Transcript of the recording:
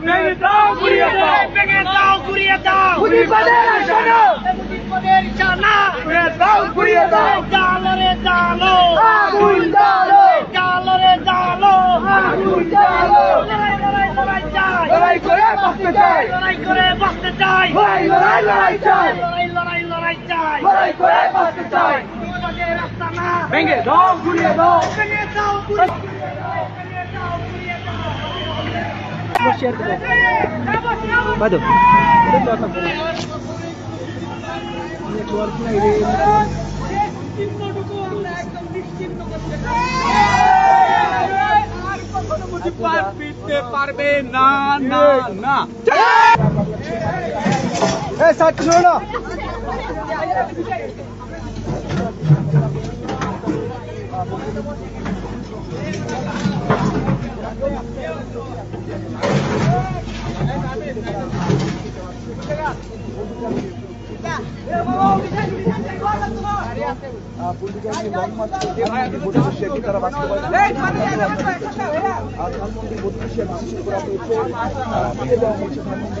ভেঙে দাও ঘুরিয়ে দাও ভেঙে দাও ঘুরিয়ে দাও ঘুরিয়ে দাও ঘুরিয়ে দাও জালো রে জালো আগুন জ্বালো জালো রে জালো আগুন জ্বালো লড়াই করে বাঁচতে চাই লড়াই লড়াই চাই লড়াই লড়াই লড়াই করে বাঁচতে চাই। না ভেঙে দাও ঘুরিয়ে দাও। ঘুরিয়ে দাও বাদো পারবে না না না তারা বাস্তবায়ন আর ধানমন্ডি বত্রিশে বিশেষ করে আপনি দিয়ে দেওয়া হয়েছে ধানমন্ডি